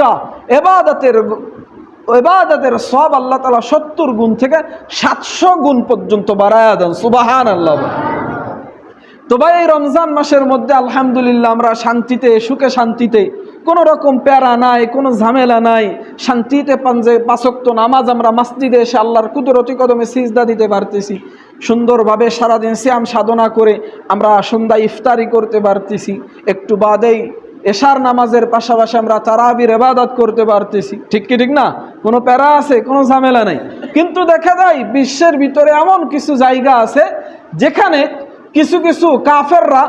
একটা এবাদতের এবাদতের সব আল্লাহ তালা সত্তর গুণ থেকে সাতশো গুণ পর্যন্ত বাড়ায়া দেন সুবাহান আল্লাহ। তো ভাই, এই রমজান মাসের মধ্যে আলহামদুলিল্লাহ আমরা শান্তিতে, সুখে শান্তিতে, কোনো রকম প্যারা নাই, কোনো ঝামেলা নাই, শান্তিতে পাঞ্জে পাশক্ত নামাজ আমরা মসজিদে এসে আল্লাহর কুদরতি কদমে সিজদা দিতে পারতেছি, সুন্দরভাবে সারাদিন শ্যাম সাধনা করে আমরা সন্ধ্যা ইফতারি করতে পারতেছি, একটু বাদেই এশার নামাজের পাশাপাশি আমরা তারাবির এবাদত করতে পারতেছি। ঠিক কি ঠিক না? কোনো প্যারা আছে, কোনো ঝামেলা নাই। কিন্তু দেখা যায় বিশ্বের ভিতরে এমন কিছু জায়গা আছে যেখানে কিছু কিছু কাফেররা,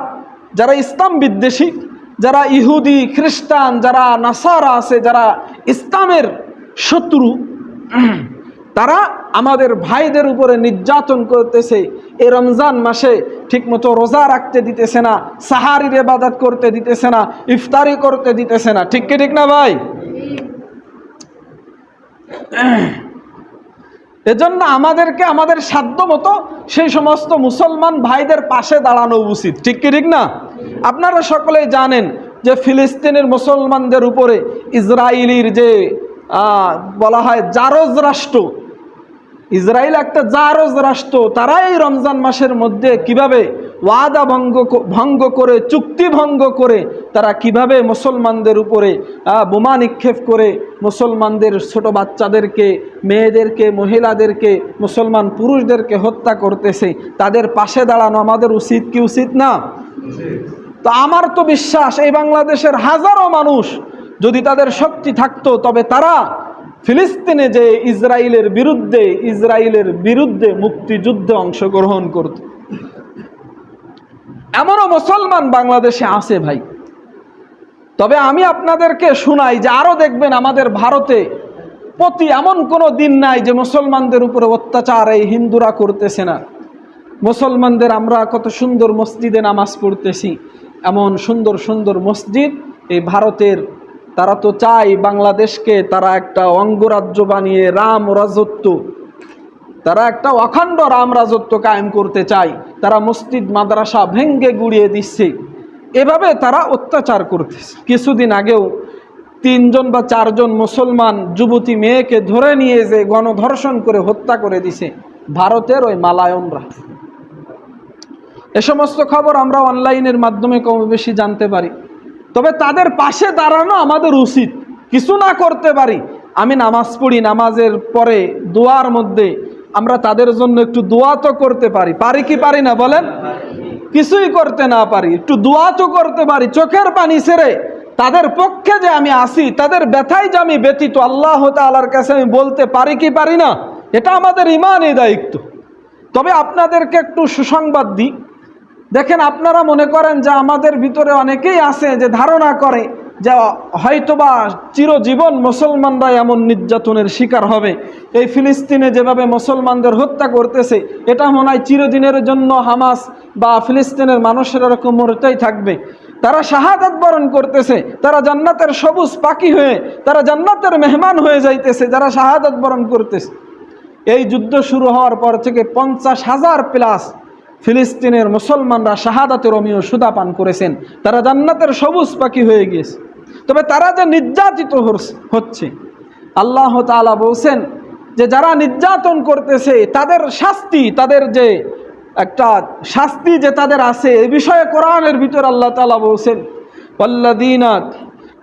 যারা ইসলাম বিদ্বেষী, যারা ইহুদি, খ্রিস্টান, যারা নাসারা আছে, যারা ইসলামের শত্রু তারা আমাদের ভাইদের উপরে নির্যাতন করতেছে। এ রমজান মাসে ঠিকমতো রোজা রাখতে দিতেছে না, সাহারির এবাদত করতে দিতেছে না, ইফতারি করতে দিতেছে না। ঠিক কি ঠিক না ভাই? এজন্য আমাদেরকে আমাদের সাধ্য মতো সেই সমস্ত মুসলমান ভাইদের পাশে দাঁড়ানো উচিত। ঠিক কি ঠিক না? আপনারা সকলেই জানেন যে ফিলিস্তিনের মুসলমানদের উপরে ইসরায়েলির যে বলা হয় জারজ রাষ্ট্র ইসরায়েল একটা জারজ রাষ্ট্র তারা এই রমজান মাসের মধ্যে কীভাবে ওয়াদা ভঙ্গ ভঙ্গ করে, চুক্তি ভঙ্গ করে, তারা কীভাবে মুসলমানদের উপরে বোমা নিক্ষেপ করে, মুসলমানদের ছোট বাচ্চাদেরকে, মেয়েদেরকে, মহিলাদেরকে, মুসলমান পুরুষদেরকে হত্যা করতেছে, তাদের পাশে দাঁড়ানো আমাদের উচিত কি উচিত না? তো আমার তো বিশ্বাস, এই বাংলাদেশের হাজারো মানুষ যদি তাদের শক্তি থাকতো, তবে তারা ফিলিস্তিনে যে ইসরায়েলের বিরুদ্ধে ইসরায়েলের বিরুদ্ধে মুক্তিযুদ্ধে অংশগ্রহণ করত। এমনও মুসলমান বাংলাদেশে আছে ভাই। তবে আমি আপনাদেরকে শোনাই যে আরও দেখবেন আমাদের ভারতে প্রতি এমন কোনো দিন নাই যে মুসলমানদের উপরে অত্যাচার এই হিন্দুরা করতেছে না। মুসলমানদের আমরা কত সুন্দর মসজিদে নামাজ পড়তেছি, এমন সুন্দর সুন্দর মসজিদ এই ভারতের তারা তো চায় বাংলাদেশকে তারা একটা অঙ্গরাজ্য বানিয়ে রাম রাজত্ব। তারা একটা অখণ্ড রাম রাজত্ব কায়েম করতে চায়। তারা মসজিদ, মাদ্রাসা ভেঙ্গে গুড়িয়ে দিচ্ছে। এভাবে তারা অত্যাচার করতেছে। কিছুদিন আগেও তিনজন বা চারজন মুসলমান যুবতী মেয়েকে ধরে নিয়ে যে গণধর্ষণ করে হত্যা করে দিছে ভারতের ওই মালায়নরা। এ সমস্ত খবর আমরা অনলাইনের মাধ্যমে কম বেশি জানতে পারি। তবে তাদের পাশে দাঁড়ানো আমাদের উচিত। কিছু না করতে পারি। আমি নামাজ পড়ি, নামাজের পরে দোয়ার মধ্যে আমরা তাদের জন্য একটু দোয়া তো করতে পারি। পারি কি পারি না বলেন? কিছুই করতে না পারি। একটু দোয়া তো করতে পারি। চোখের পানি ছেড়ে তাদের পক্ষে যে আমি আসি, তাদের ব্যথায় যে আমি ব্যতীত, আল্লাহ তালার কাছে আমি বলতে পারি কি পারি না? এটা আমাদের ইমানই দায়িত্ব। তবে আপনাদেরকে একটু সুসংবাদ দিই। দেখেন আপনারা মনে করেন যে আমাদের ভিতরে অনেকেই আছে যে ধারণা করে যে হয়তোবা চিরজীবন মুসলমানরা এমন নির্যাতনের শিকার হবে। এই ফিলিস্তিনে যেভাবে মুসলমানদের হত্যা করতেছে, এটা মনে হয় চিরদিনের জন্য হামাস বা ফিলিস্তিনের মানুষের এরকম মরতেই থাকবে। তারা শাহাদাত বরণ করতেছে, তারা জান্নাতের সবুজ পাখি হয়ে, তারা জান্নাতের মেহমান হয়ে যাইতেছে, যারা শাহাদাত বরণ করতেছে। এই যুদ্ধ শুরু হওয়ার পর থেকে পঞ্চাশ হাজার প্লাস ফিলিস্তিনের মুসলমানরা শাহাদাতের অমীয় সুদা পান করেছেন তারা জান্নাতের সবুজ পাখি হয়ে গিয়েছে তবে তারা যে নির্যাতিত হস- হচ্ছে আল্লাহ তাআলা বলছেন যে যারা নির্যাতন করতেছে তাদের শাস্তি তাদের যে একটা শাস্তি যে তাদের আছে এ বিষয়ে কোরআনের ভিতর আল্লাহ তাআলা বলছেন ওয়াল্লাযীনা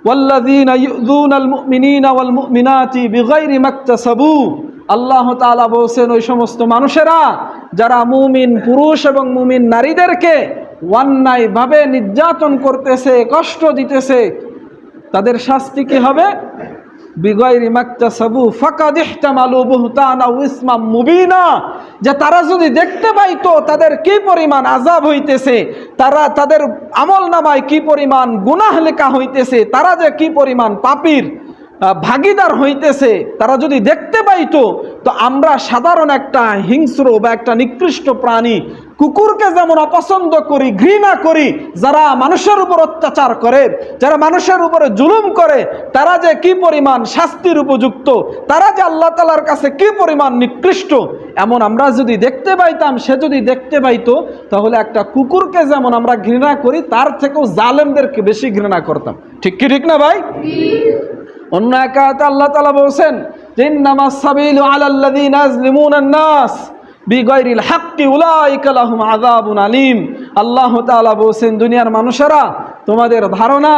والذين يؤذون المؤمنين والمؤمنات بغير ما اكتسبوا আল্লাহ তাআলা বলছেন ওই সমস্ত মানুষেরা যারা মুমিন পুরুষ এবং মুমিন নারীদেরকে অন্যায়ভাবে নির্যাতন করতেছে, কষ্ট দিতেছে, তাদের শাস্তি কি হবে? যে তারা যদি দেখতে পাইতো তাদের কি পরিমাণ আযাব হইতেছে, তারা তাদের আমল নামায় কি পরিমাণ গুনাহ লেখা হইতেছে, তারা যে কি পরিমাণ পাপীর ভাগীদার হইতেছে, তারা যদি দেখতে পাইতো, তো আমরা সাধারণ একটা হিংস্র বা একটা নিকৃষ্ট প্রাণী কুকুরকে যেমন অপছন্দ করি, ঘৃণা করি, যারা মানুষের উপর অত্যাচার করে, যারা মানুষের উপরে জুলুম করে, তারা যে কি পরিমাণ শাস্তির উপযুক্ত, তারা যে আল্লাহ তালার কাছে কি পরিমাণ নিকৃষ্ট, এমন আমরা যদি দেখতে পাইতাম, সে যদি দেখতে পাইতো, তাহলে একটা কুকুরকে যেমন আমরা ঘৃণা করি, তার থেকেও জালেমদেরকে বেশি ঘৃণা করতাম। ঠিক কি ঠিক না ভাই? অন্য একাতে আল্লাহ তালা বলছেন, ইন্নামাস সাবিলু নাস আলীম। বলছেন, দুনিয়ার মানুষেরা, তোমাদের ধারণা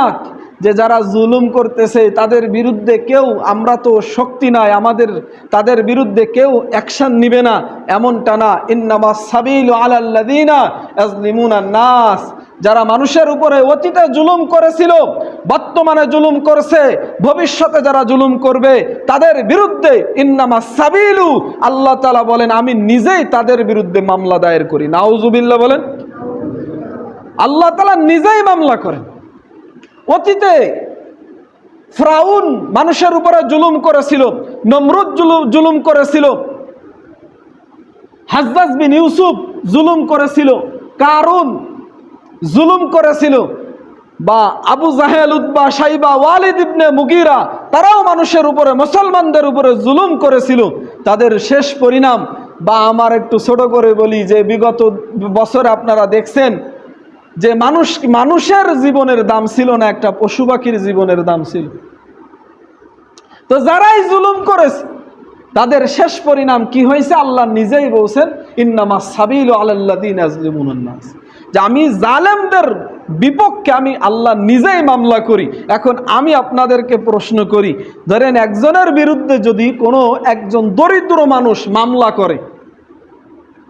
যে যারা জুলুম করতেছে, তাদের বিরুদ্ধে কেউ, আমরা তো শক্তি নাই, আমাদের, তাদের বিরুদ্ধে কেউ অ্যাকশন নিবে না, এমনটা না। ইন্নামা সাবিল আলাল্লাদিনা নাস। যারা মানুষের উপরে অতীতে জুলুম করেছিল, বর্তমানে জুলুম করছে, ভবিষ্যতে যারা জুলুম করবে, তাদের বিরুদ্ধে ইন্নামা সাবিলু, আল্লাহ তালা বলেন, আমি নিজেই তাদের বিরুদ্ধে মামলা দায়ের করি। নাউজুবিল্লা বলেন। আল্লাহ তালা নিজেই মামলা করেন। অতীতে ফ্রাউন মানুষের উপরে জুলুম করেছিল, নমরুদ জুলুম করেছিল হাজবাজ বিন ইউসুফ জুলুম করেছিল, কারুন জুলুম করেছিল। বা আবু জাহেল উদ্বা সাইবা ওয়ালিদ ইবনে মুগিরা, তারাও মানুষের উপরে, মুসলমানদের উপরে জুলুম করেছিল। তাদের শেষ পরিণাম, বা আমার একটু ছোট করে বলি, যে বিগত বছরে আপনারা দেখছেন, যে মানুষ, মানুষের জীবনের দাম ছিল না, একটা পশু পাখির জীবনের দাম ছিল। তো যারাই জুলুম করেছে, তাদের শেষ পরিণাম কি হয়েছে? আল্লাহ নিজেই বলছেন ইন্নামা সাবিল আলাল্লাদিন নাস। যে আমি জালেমদের বিপক্ষে আমি আল্লাহ নিজেই মামলা করি। এখন আমি আপনাদেরকে প্রশ্ন করি, ধরেন একজনের বিরুদ্ধে যদি কোনো একজন দরিদ্র মানুষ মামলা করে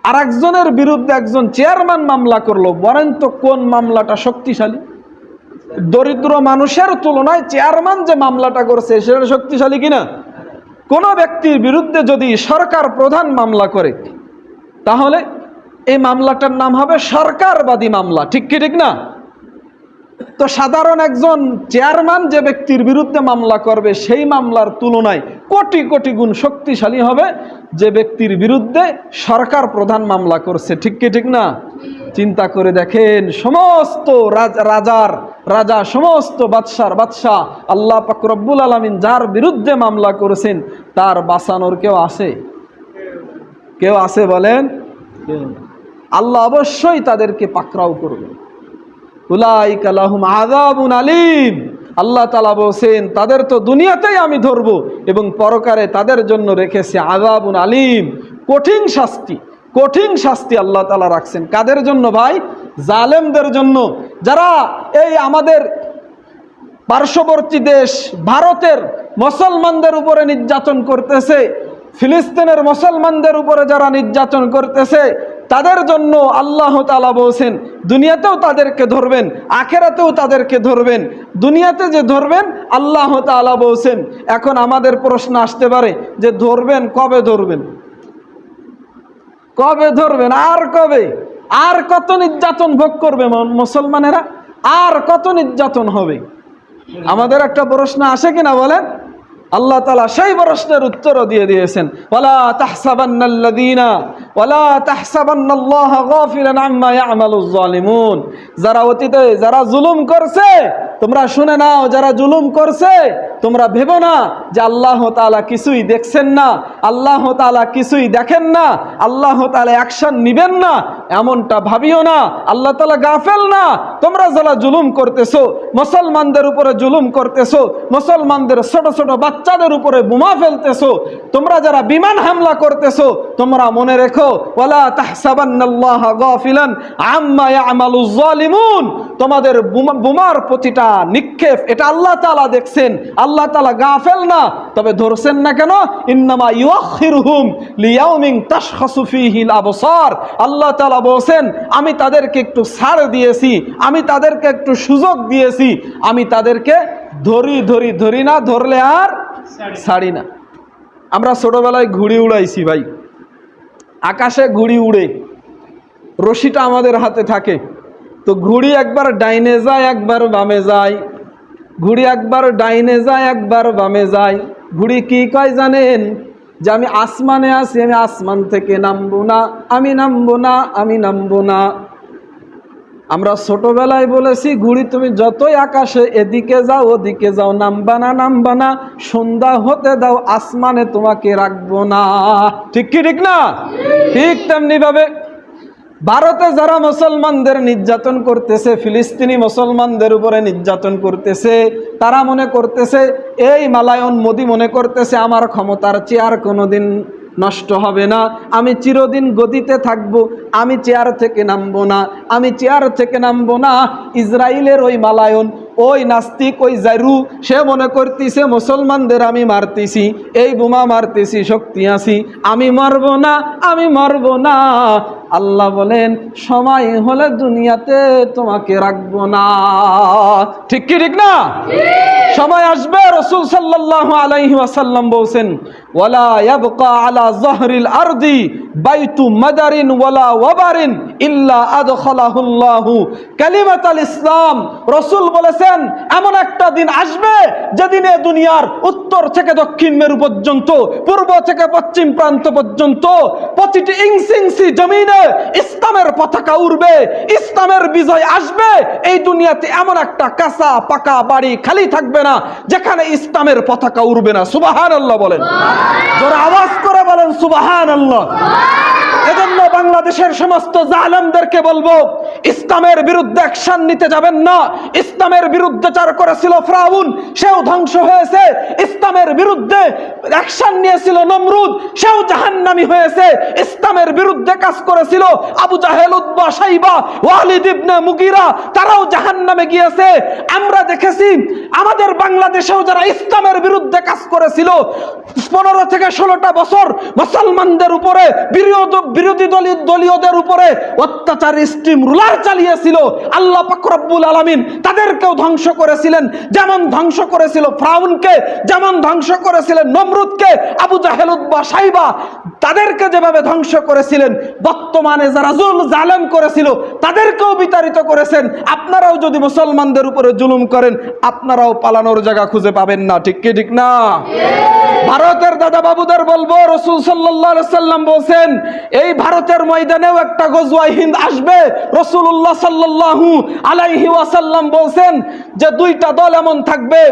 আর একজনের বিরুদ্ধে একজন চেয়ারম্যান মামলা করল, বলেন তো কোন মামলাটা শক্তিশালী? দরিদ্র মানুষের তুলনায় চেয়ারম্যান যে মামলাটা করছে, সেটা শক্তিশালী কিনা? কোনো ব্যক্তির বিরুদ্ধে যদি সরকার প্রধান মামলা করে, তাহলে এই মামলাটার নাম হবে সরকারবাদী মামলা, ঠিক কি, ঠিক না? তো সাধারণ একজন চেয়ারম্যান যে ব্যক্তির বিরুদ্ধে মামলা করবে সেই মামলার তুলনায় কোটি কোটি গুণ শক্তিশালী হবে যে ব্যক্তির বিরুদ্ধে সরকার প্রধান মামলা করছে, ঠিক কি, ঠিক না? চিন্তা করে দেখেন, সমস্ত রাজার, রাজা, সমস্ত বাদশার বাদশাহ, আল্লাহ পাক রব্বুল আলমিন যার বিরুদ্ধে মামলা করেছেন, তার বাঁচানোর কেউ আছে? কেউ আছে বলেন? কেউ। আল্লাহ অবশ্যই তাদেরকে পাকড়াও করবেন উলাইকা লাহুম আযাবুন আলিম। আল্লাহ তালা বলছেন, তাদের তো দুনিয়াতেই আমি ধরব এবং পরকারে তাদের জন্য রেখেছি আযাবুন আলিম। কঠিন শাস্তি কঠিন শাস্তি আল্লাহ তালা রাখছেন। কাদের জন্য ভাই? জালেমদের জন্য। যারা এই আমাদের পার্শ্ববর্তী দেশ, ভারতের মুসলমানদের উপরে নির্যাতন করতেছে, ফিলিস্তিনের মুসলমানদের উপরে যারা নির্যাতন করতেছে তাদের জন্য আল্লাহ তালা বলছেন, দুনিয়াতেও তাদেরকে ধরবেন, আখেরাতেও তাদেরকে ধরবেন। দুনিয়াতে যে ধরবেন, আল্লাহ তালা বলছেন, এখন আমাদের প্রশ্ন আসতে পারে যে ধরবেন, কবে ধরবেন? কবে ধরবেন? আর কবে? আর কত নির্যাতন ভোগ করবে মুসলমানেরা? আর কত নির্যাতন হবে? আমাদের একটা প্রশ্ন আসে কিনা বলেন? আল্লাহ তালা সেই প্রশ্নের উত্তরও দিয়ে দিয়েছেন, ওয়ালা তাহসাবান্নাল্লাযীনা যারা অতীতে যারা জুলুম করছে, তোমরা শুনে নাও, যারা জুলুম করছে, তোমরা না যে আল্লাহ তাআলা কিছুই দেখছেন না, আল্লাহ তাআলা কিছুই দেখেন না, আল্লাহ তাআলা অ্যাকশন নিবেন না, এমনটা ভাবিও না, আল্লাহ তাআলা গাফেল না। তোমরা যারা জুলুম করতেছো, মুসলমানদের উপরে জুলুম করতেছো, মুসলমানদের ছোট ছোট বাচ্চাদের উপরে বোমা ফেলতেছো, তোমরা যারা বিমান হামলা করতেছো, তোমরা মনে রেখো ওয়ালা তাহসাবান্নাল্লাহা গাফিলান আম্মা ইয়ামালুজ জালিমুন। তোমাদের বোমা- বোমার প্রতিটা নিক্ষেপ এটা আল্লাহ তাআলা দেখছেন। আল্লাহ তাআলা গাফেল না তবে ধরছেন না কেন? ইন্নামা ইউআখিরুহুম লিয়াউমিন তাশখাসু ফীহিল আবসার। আল্লাহ তাআলা বলেন আমি তাদেরকে একটু ছাড় দিয়েছি আমি তাদেরকে একটু সুযোগ দিয়েছি আমি তাদেরকে ধরি ধরি ধরি না ধরলে আর ছাড়ি না। আমরা ছোটবেলায় ঘুড়ি উড়াইছি ভাই। আকাশে ঘুড়ি উড়ে। রশিটা আমাদের হাতে থাকে। তো ঘুড়ি একবার ডাইনে যায়, একবার বামে যায়। ঘুড়ি একবার ডাইনে যায়, একবার বামে যায়। ঘুড়ি কি কয় জানেন? যে আমি আসমানে আসি আমি আসমান থেকে নামবো না, আমি নামবো না, আমি নামবো না। আমরা ছোটবেলায় বলেছি ঘুড়ি তুমি যতই আকাশে এদিকে যাও, ওদিকে যাও, নামবা না নামবা না, সন্ধ্যা হতে দাও, আসমানে তোমাকে রাখব না। ঠিক কি, ঠিক না? ঠিক তেমনি ভাবে ভারতে যারা মুসলমানদের নির্যাতন করতেছে, ফিলিস্তিনি মুসলমানদের উপরে নির্যাতন করতেছে, তারা মনে করতেছে, এই মালায়ন মোদি মনে করতেছে, আমার ক্ষমতার চেয়ার কোনোদিন নষ্ট হবে না। আমি চিরদিন গদিতে থাকব, আমি চেয়ার থেকে নামবো না। আমি চেয়ার থেকে নামবো না ইসরায়েলের ওই মালায়ন ওই নাস্তিক ওই জারু সে মনে করতেছে মুসলমানদের আমি মারতেছি এই বোমা মারতেছি শক্তি আছি আমি মরব না আমি মরব না। আল্লাহ বলেন সময় হলে দুনিয়াতে তোমাকে রাখব না। ঠিক কি ঠিক না? সময় আসবে রসুল সাল্লাল্লাহু আলাইহি ওয়াসাল্লাম বলছেন ওয়ালা ইয়াবকা আলা জাহরিল আরদি বাইতু মাদারিন ওয়ালা ওয়াবারিন ইল্লা আদখালাহুল্লাহু কালিমাতাল ইসলাম। রসুল বলেছেন এমন একটা দিন আসবে যেদিনে দুনিয়ার উত্তর থেকে দক্ষিণ মেরু পর্যন্ত পূর্ব থেকে পশ্চিম প্রান্ত পর্যন্ত প্রতিটি ইংসিংসি জমিনে ইসলামের পতাকা উড়বে ইসলামের বিজয় আসবে। এই দুনিয়াতে এমন একটা কাঁচা পাকা বাড়ি খালি থাকবে না যেখানে ইসলামের পতাকা উড়বে না। সুবাহান আল্লাহ বলেন যারা আওয়াজ করে বলেন সুবাহান আল্লাহ এজন্য বাংলাদেশের সমস্ত জালেমদেরকে বলব, ইসলামের বিরুদ্ধে অ্যাকশন নিতে যাবেন না। ইসলামের বিরুদ্ধে চার করেছিল ফ্রাউন, সেও ধ্বংস হয়েছে। ইসলামের বিরুদ্ধে অ্যাকশন নিয়েছিল নমরুদ, সেও জাহান্নামী হয়েছে। ইসলামের বিরুদ্ধে কাজ করেছিল আবু জাহেল উদ্বা সাইবা, ওয়ালিদ ইবনে মুগিরা, তারাও জাহান্নামে গিয়েছে। আমরা দেখেছি আমাদের বাংলাদেশেও যারা ইসলামের বিরুদ্ধে কাজ করেছিল, পনেরো থেকে ষোলোটা বছর মুসলমানদের উপরে বিরোধ- বিরোধী দলীয় দলীয়দের উপরে অত্যাচার, স্টিম, রুলার চালিয়েছিল। আল্লাহ পাকরব্বুল আলমিন তাদেরকেও ধ্বংস করেছিলেন। যেমন ধ্বংস করেছিল ফ্রাউনকে, যেমন ধ্বংস করেছিলেন নমরুদকে, আবু জাহেলুদ বা সাইবা, তাদেরকে যেভাবে ধ্বংস করেছিলেন, বর্তমানে যারা জুল, জালেম করেছিল, তাদেরকেও বিতাড়িত করেছেন। আপনারাও যদি মুসলমানদের উপরে জুলুম করেন, আপনারাও পালানোর জায়গা খুঁজে পাবেন না। ঠিক কি, ঠিক না? ভারতের দাদা বাবুদের বলব, রসুল সাল্লাম বলছেন, এই ভারতের ময়দানেও একটা গজওয়াই হিন্দ আসবে। রসুল্লাহ আলাইহি ওয়াসাল্লাম বলছেন যে, দুইটা দল এমন থাকবে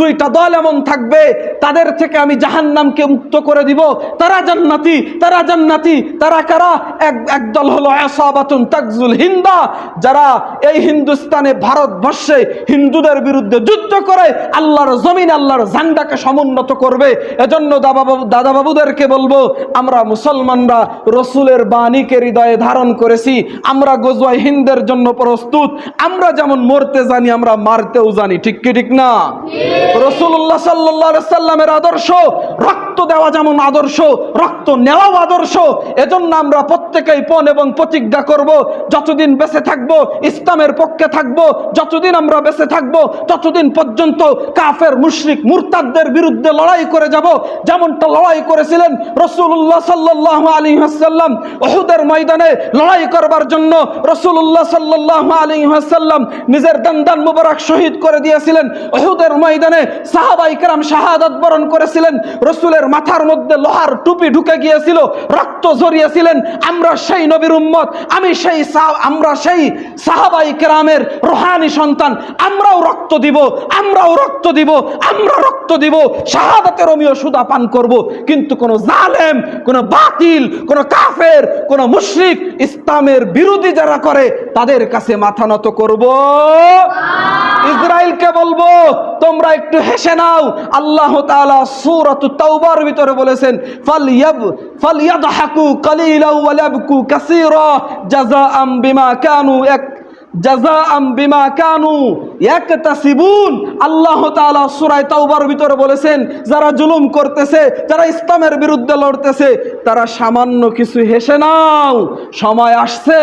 দুইটা দল এমন থাকবে, তাদের থেকে আমি জাহান্নামকে মুক্ত করে দিব। তারা জান্নাতি তারা জান্নাতি, তারা কারা? এক এক দল হলো তাকজুল হিন্দা, যারা এই হিন্দুস্তানে ভারতবর্ষে হিন্দুদের বিরুদ্ধে যুদ্ধ করে আল্লাহর জমিন আল্লাহর ঝান্ডাকে সমুন্নত করবে। এজন্য দাদা বাবু দাদা বাবুদেরকে বলব আমরা মুসলমানরা রসুলের বাণীকে হৃদয়ে ধারণ করেছি। আমরা গজওয়াই হিন্দের জন্য প্রস্তুত। আমরা যেমন মরতে জানি আমরা মারতেও জানি। ঠিক কি ঠিক না? রসুল্লাহ সাল্লাহ সাল্লামের আদর্শ রক্ত দেওয়া যেমন আদর্শ রক্ত নেওয়াও আদর্শ। এজন্য আমরা প্রত্যেকেই পণ এবং প্রতিজ্ঞা করব যতদিন বেঁচে থাকব ইসলামের পক্ষে থাকব যতদিন আমরা বেঁচে থাকব থাকব ততদিন পর্যন্ত কাফের, মুশরিক, মুরতাদদের বিরুদ্ধে লড়াই করে যাব, যেমনটা লড়াই করেছিলেন রসুল্লাহ সাল্লাহ আলী হাসাল্লাম ওহুদের ময়দানে লড়াই করবার জন্য রসুল্লাহ সাল্লাহ আলী হাসাল্লাম নিজের দান্দান মুবারক শহীদ করে দিয়েছিলেন। ওহুদের ময়দানে সাহাবাই কেরাম শাহাদাত বরণ করেছিলেন। রসুলের মাথার মধ্যে লোহার টুপি ঢুকে গিয়েছিল, রক্ত ঝরিয়েছিলেন, আমরা সেই নবীর উম্মত, আমি সেই আমরা সেই সাহাবাই কেরামের রোহানি সন্তান, আমরাও রক্ত দিব। আমরাও রক্ত দিব আমরা রক্ত দিব শাহাদাতের অমীয় সুদা পান করব। কিন্তু কোন জালেম কোন বাতিল কোন কাফের কোন মুশরিক ইসলামের বিরোধী যারা করে তাদের কাছে মাথা নত করব। ইসরায়েলকে বলব তোমরা একটু হেসে নাও। আল্লাহ তাআলা সূরাত তাওবার ভিতরে বলেছেন ফালইয়াব ফালইয়াদহাকু কালিলা ওয়া কাসীরা জাযাআম বিমা কানু এক বিমা কানু ইয়াকতাসিবুন। আল্লাহ তাআলা সূরা তাওবার ভিতরে বলেছেন যারা জুলুম করতেছে যারা ইসলামের বিরুদ্ধে লড়তেছে তারা সামান্য কিছু হেসে নাও। সময় আসছে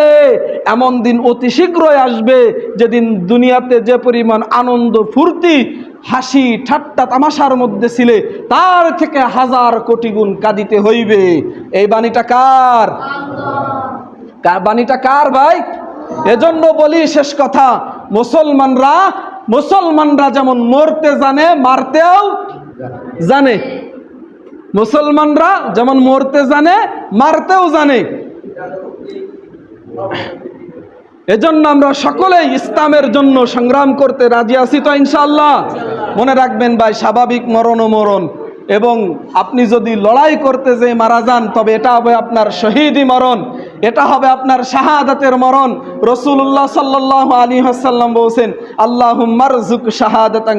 এমন দিন অতি শীঘ্রই আসবে যেদিন দুনিয়াতে যে পরিমাণ আনন্দ ফুর্তি হাসি ঠাট্টা তামাশার মধ্যে ছিলে তার থেকে হাজার কোটি গুণ কাঁদিতে হইবে। এই বাণীটা কার? কার বাণীটা কার ভাই? এজন্য বলি শেষ কথা, মুসলমানরা মুসলমানরা যেমন মরতে জানে, মারতেও জানে। মুসলমানরা যেমন মরতে জানে, মারতেও জানে। এজন্য আমরা সকলেই ইসলামের জন্য সংগ্রাম করতে রাজি আছি তো ইনশাআল্লাহ। মনে রাখবেন ভাই, স্বাভাবিক মরণ ও মরণ। এবং আপনি যদি লড়াই করতে যে মারা যান, তবে এটা হবে আপনার শহীদি মরণ, এটা হবে আপনার শাহাদাতের মরণ। রসুল্লাহ সাল্লাহ আলী হাসাল্লাম বলছেন আল্লাহ মারজুক শাহাদাতাং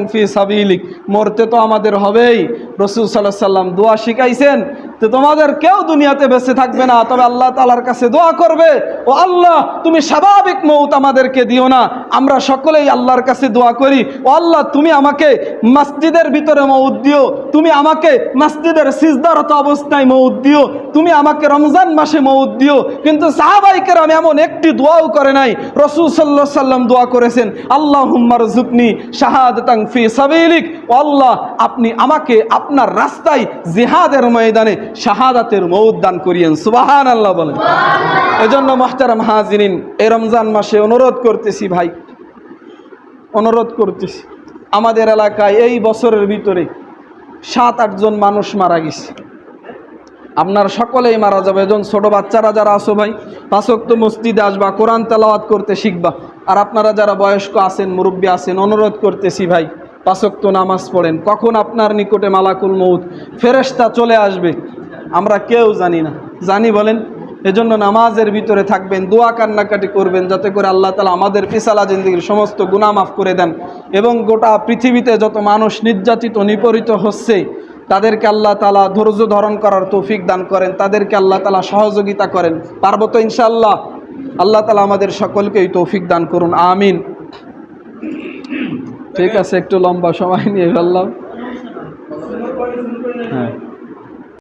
মরতে তো আমাদের হবেই। রসুল সাল্লাহ সাল্লাম দোয়া শিখাইছেন তো তোমাদের কেউ দুনিয়াতে বেঁচে থাকবে না, তবে আল্লাহ তালার কাছে দোয়া করবে, ও আল্লাহ, তুমি স্বাভাবিক মৌত আমাদেরকে দিও না, আমরা সকলেই আল্লাহর কাছে দোয়া করি, ও আল্লাহ, তুমি আমাকে মসজিদের ভিতরে মৌত দিও, তুমি আমাকে মসজিদের সিজদারত অবস্থায় মৌত দিও, তুমি আমাকে রমজান মাসে মৌত দিও। কিন্তু সাহাবাইকের আমি এমন একটি দোয়াও করে নাই, রসুল সাল্লাহ সাল্লাম দোয়া করেছেন আল্লাহ হুম্মার জুকনি শাহাদাতাং ফি সাবিলিক, ও আল্লাহ, আপনি আমাকে আপনার রাস্তায় জিহাদের ময়দানে শাহাদাতের মৌদ দান করিয়েন। সুবাহান আল্লাহ বলেন এজন্য মাহতারাম হাজিরিন এই রমজান মাসে অনুরোধ করতেছি ভাই অনুরোধ করতেছি। আমাদের এলাকায় এই বছরের ভিতরে সাত আটজন মানুষ মারা গেছে। আপনার সকলেই মারা যাবে। এজন ছোট বাচ্চারা যারা আসো ভাই পাঁচক্ত মসজিদে আসবা কোরআন তেলাওয়াত করতে শিখবা। আর আপনারা যারা বয়স্ক আছেন মুরব্বী আছেন অনুরোধ করতেছি ভাই পাঁচক্ত নামাজ পড়েন। কখন আপনার নিকটে মালাকুল মৌত ফেরেশতা চলে আসবে। আমরা কেউ জানি না। জানি বলেন, এজন্য নামাজের ভিতরে থাকবেন, দোয়া কান্নাকাটি করবেন, যাতে করে আল্লাহ তালা আমাদের পিসালা জিন্দগির সমস্ত গুণা মাফ করে দেন। এবং গোটা পৃথিবীতে যত মানুষ নির্যাতিত, নিপরিত হচ্ছে, তাদেরকে আল্লাহ তালা ধৈর্য ধারণ করার তৌফিক দান করেন, তাদেরকে আল্লাহ তালা সহযোগিতা করেন। পারব তো ইনশাল্লাহ আল্লাহ তালা আমাদের সকলকেই তৌফিক দান করুন, আমিন। ঠিক আছে, একটু লম্বা সময় নিয়ে ফেললাম।